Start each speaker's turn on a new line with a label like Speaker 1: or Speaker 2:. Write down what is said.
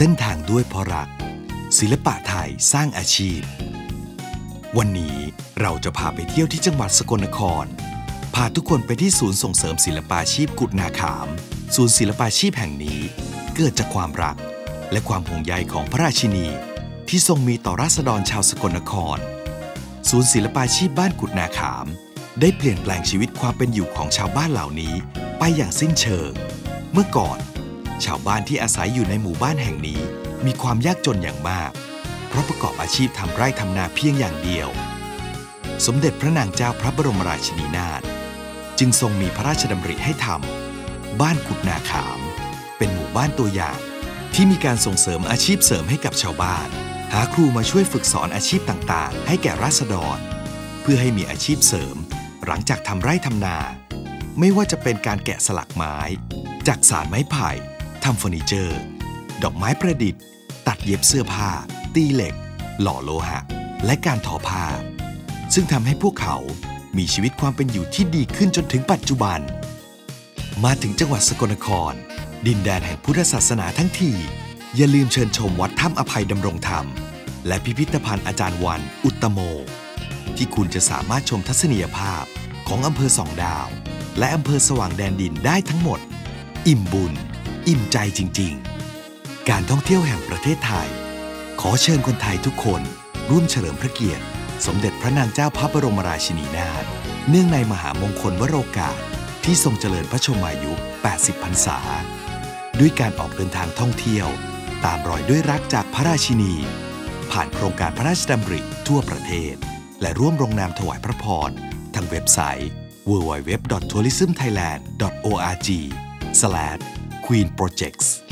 Speaker 1: เส้นทางด้วยเพราะรัก ศิลปะไทยสร้างอาชีพ วันนี้เราจะพาไปเที่ยวที่จังหวัดสกลนคร พาทุกคนไปที่ศูนย์ส่งเสริมศิลปาชีพกุดนาขาม ศูนย์ศิลปาชีพแห่งนี้ เกิดจากความรัก และความห่วงใยของพระราชินี ที่ทรงมีต่อราษฎรชาวสกลนคร ศูนย์ศิลปาชีพบ้านกุดนาขาม ได้เปลี่ยนแปลงชีวิตความเป็นอยู่ของชาวบ้านเหล่านี้ ไปอย่างสิ้นเชิง เมื่อก่อน ชาวบ้านที่อาศัยอยู่ในหมู่บ้านแห่งนี้ มีความยากจนอย่างมาก เพราะประกอบอาชีพทำไร่ทำนาเพียงอย่างเดียว สมเด็จพระนางเจ้าพระบรมราชินีนาถจึงทรงมีพระราชดำริให้ทำบ้านกุดนาขาม เป็นหมู่บ้านตัวอย่างที่มีการส่งเสริมอาชีพเสริมให้กับชาวบ้าน หาครูมาช่วยฝึกสอนอาชีพต่างๆ ให้แก่ราษฎร เพื่อให้มีอาชีพเสริม หลังจากทำไร่ทำนา ไม่ว่าจะเป็นการแกะสลักไม้ จากสารไม้ไผ่ ทำเฟอร์นิเจอร์ ดอกไม้ประดิษฐ์ ตัดเย็บเสื้อผ้า ตีเหล็ก หล่อโลหะ และการทอผ้า ซึ่งทำให้พวกเขามีชีวิตความเป็นอยู่ที่ดีขึ้นจนถึงปัจจุบัน มาถึงจังหวัดสกลนคร ดินแดนแห่งพุทธศาสนาทั้งที อย่าลืมเชิญชมวัดถ้ำอภัยดำรงธรรม และพิพิธภัณฑ์อาจารย์วันอุตตโม ที่คุณจะสามารถชมทัศนียภาพของอำเภอสองดาว และอำเภอสว่างแดนดินได้ทั้งหมด อิ่มบุญ อิ่มใจจริง ๆ การท่องเที่ยวแห่งประเทศไทย ขอเชิญคนไทยทุกคนร่วมเฉลิมพระเกียรติ สมเด็จพระนางเจ้าพระบรมราชินีนาถ เนื่องในมหามงคลวโรกาส ที่ทรงเจริญพระชนมายุ 80 พรรษา ด้วยการออกเดินทางท่องเที่ยว ตามรอยด้วยรักจากพระราชินี ผ่านโครงการพระราชดำริทั่วประเทศ และร่วมลงนามถวายพระพร ทางเว็บไซต์ www.tourismthailand.org/ Queen Projects.